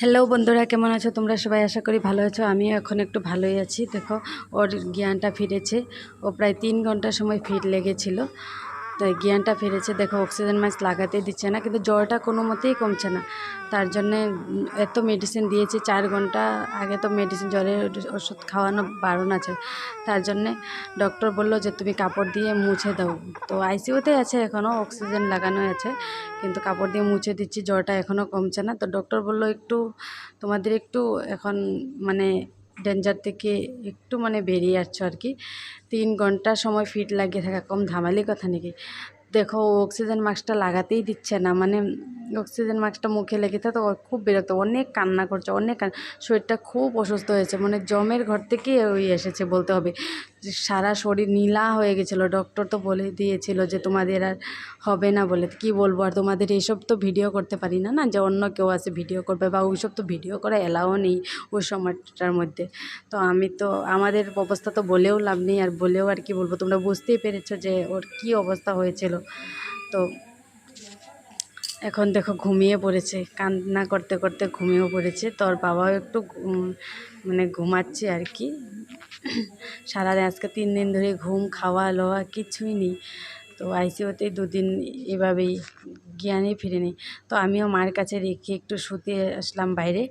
Hello বন্ধুরা, কেমন আছো? তোমরা সবাই আশা করি ভালো আছো। আমিও এখন একটু ভালোই আছি। দেখো, ওর জ্ঞানটা ফিরেছে। ও প্রায় তিন ঘণ্টা সময় ফিট লেগেছিল। তো জ্ঞানটা ফিরেছে। দেখো অক্সিজেন মাস্ক লাগাতে দিচ্ছে না, কিন্তু জ্বরটা কোনো মতেই কমছে না। তার জন্যে এত মেডিসিন দিয়েছে, চার ঘণ্টা আগে তো মেডিসিন জ্বরের ওষুধ খাওয়ানো বারণ আছে। তার জন্যে ডক্টর বলল যে, তুমি কাপড় দিয়ে মুছে দাও। তো আইসিইউতে আছে এখনও অক্সিজেন লাগানো আছে, কিন্তু কাপড় দিয়ে মুছে দিচ্ছি, জ্বরটা এখনও কমছে না। তো ডক্টর বলল, একটু তোমাদের একটু এখন মানে ডেঞ্জার থেকে একটু মানে বেরিয়ে আসছো আর কি। তিন ঘণ্টা সময় ফিট লাগিয়ে থাকা কম ধামালি কথা নাকি? দেখো অক্সিজেন মাস্কটা লাগাতেই দিচ্ছে না মানে অক্সিজেন মাস্কটা মুখে লেগে থাকে, তো ও খুব বিরক্ত, অনেক কান্না করছে, অনেক শরীরটা খুব অসুস্থ হয়েছে মানে জমের ঘর থেকে ওই এসেছে বলতে হবে। সারা শরীর নীলা হয়ে গেছিল ডক্টর তো বলে দিয়েছিল যে তোমাদের আর হবে না বলে, কি বলব, আর তোমাদের এইসব তো ভিডিও করতে পারি না না যে অন্য কেউ আসে ভিডিও করবে, বা ওইসব তো ভিডিও করা এলাও নেই ওই সময়টার মধ্যে। তো আমি তো, আমাদের অবস্থা তো বলেও লাভ নেই, আর বলেও আর কি বলব, তোমরা বুঝতেই পেরেছ যে ওর কি অবস্থা হয়েছিল। তো এখন দেখো ঘুমিয়ে পড়েছে, কান্না করতে করতে ঘুমিয়েও পড়েছে। তোর বাবাও একটু মানে ঘুমাচ্ছে আর কি। সারাদিন আজকে তিন দিন ধরে ঘুম, খাওয়া লওয়া কিছুই নেই। তো আইসিওতে দুদিন এভাবেই জ্ঞানে ফিরে নেই তো আমিও মার কাছে রেখে একটু শুতে আসলাম বাইরে।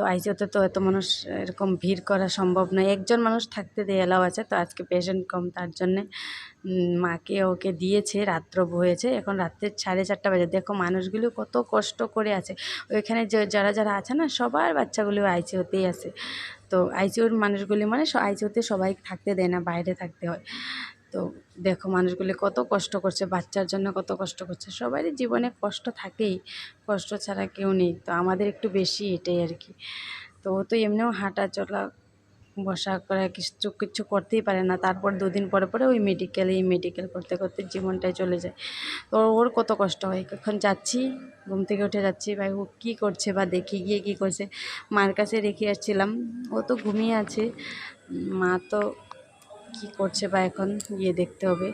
তো আইসিউতে তো এত মানুষ এরকম ভিড় করা সম্ভব নয়। একজন মানুষ থাকতে দিয়ে এলাও আছে, তো আজকে পেশেন্ট কম, তার জন্যে মাকে ওকে দিয়েছে, রাত্র হয়েছে এখন রাত্রে সাড়ে চারটা বাজে। দেখো মানুষগুলো কত কষ্ট করে আছে। ওইখানে যারা যারা আছে না, সবার বাচ্চাগুলো আইসিউতেই আছে। তো আইসিউর মানুষগুলি মানে আইসিউতে সবাই থাকতে দেয় না, বাইরে থাকতে হয়। তো দেখো মানুষগুলি কত কষ্ট করছে, বাচ্চার জন্য কত কষ্ট করছে, সবারই জীবনে কষ্ট থাকেই, কষ্ট ছাড়া কেউ নেই, তো আমাদের একটু বেশি এটাই আর কি। তো তো এমনিও হাঁটা চলা, বসা করা কিছু কিছু করতেই পারে না, তারপর দুদিন পরে পরে ওই মেডিকেলে মেডিকেল করতে করতে জীবনটাই চলে যায়। তো ওর কত কষ্ট হয়, এখন যাচ্ছি, ঘুম থেকে উঠে যাচ্ছি, ভাই ও কী করছে বা দেখি গিয়ে কী করছে, মার কাছে রেখে আসছিলাম, ও তো ঘুমিয়ে আছে মা তো কী করছে বা এখন গিয়ে দেখতে হবে।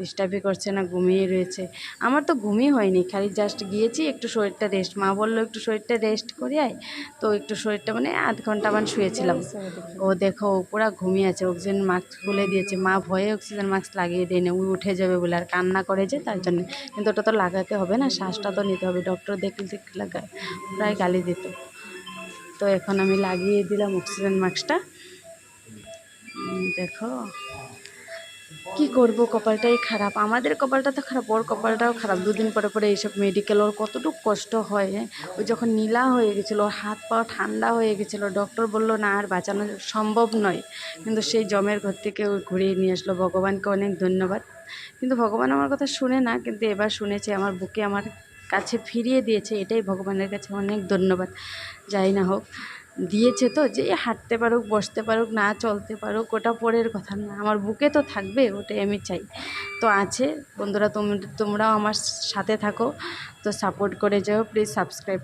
ডিস্টার্বই করছে না, ঘুমিয়ে রয়েছে। আমার তো ঘুমই হয়নি, খালি জাস্ট গিয়েছি একটু শরীরটা রেস্ট মা বলল, একটু শরীরটা রেস্ট করে আয়। তো একটু শরীরটা মানে আধ ঘণ্টা মান শুয়েছিলাম। ও দেখো, ও পুরা ঘুমিয়ে আছে অক্সিজেন মাস্ক খুলে দিয়েছে। মা ভয়ে অক্সিজেন মাস্ক লাগিয়ে দেয়নি ওই উঠে যাবে বলে আর কান্না করে যে তার জন্য। কিন্তু ওটা তো লাগাতে হবে না, শ্বাসটা তো নিতে হবে। ডক্টর দেখলে লাগা, প্রায় গালি দিত। তো এখন আমি লাগিয়ে দিলাম অক্সিজেন মাস্কটা দেখো। কি করব? কপালটাই খারাপ। আমাদের কপালটা তো খারাপ, ওর কপালটাও খারাপ। দুদিন পরে পরে এইসব মেডিকেল ওর কতটুকু কষ্ট হয় হ্যাঁ? ওই যখন নীলা হয়ে গেছিল, ওর হাত পা ঠান্ডা হয়ে গেছিল ডক্টর বলল, না, আর বাঁচানো সম্ভব নয়। কিন্তু সেই জমের ঘর থেকে ও ঘুরিয়ে নিয়ে আসলো। ভগবানকে অনেক ধন্যবাদ। কিন্তু ভগবান আমার কথা শুনে না, কিন্তু এবার শুনেছে, আমার বুকে আমার কাছে ফিরিয়ে দিয়েছে। এটাই ভগবানের কাছে অনেক ধন্যবাদ। যাই না হোক। দিয়েছে তো যে হাঁটতে পারুক, বসতে পারুক, না চলতে পারুক, ওটা পরের কথা না, আমার বুকে তো থাকবে, ওটাই আমি চাই। তো আছে, বন্ধুরা তোমরা তোমরাও আমার সাথে থাকো, তো সাপোর্ট করে যাও প্লিজ সাবস্ক্রাইব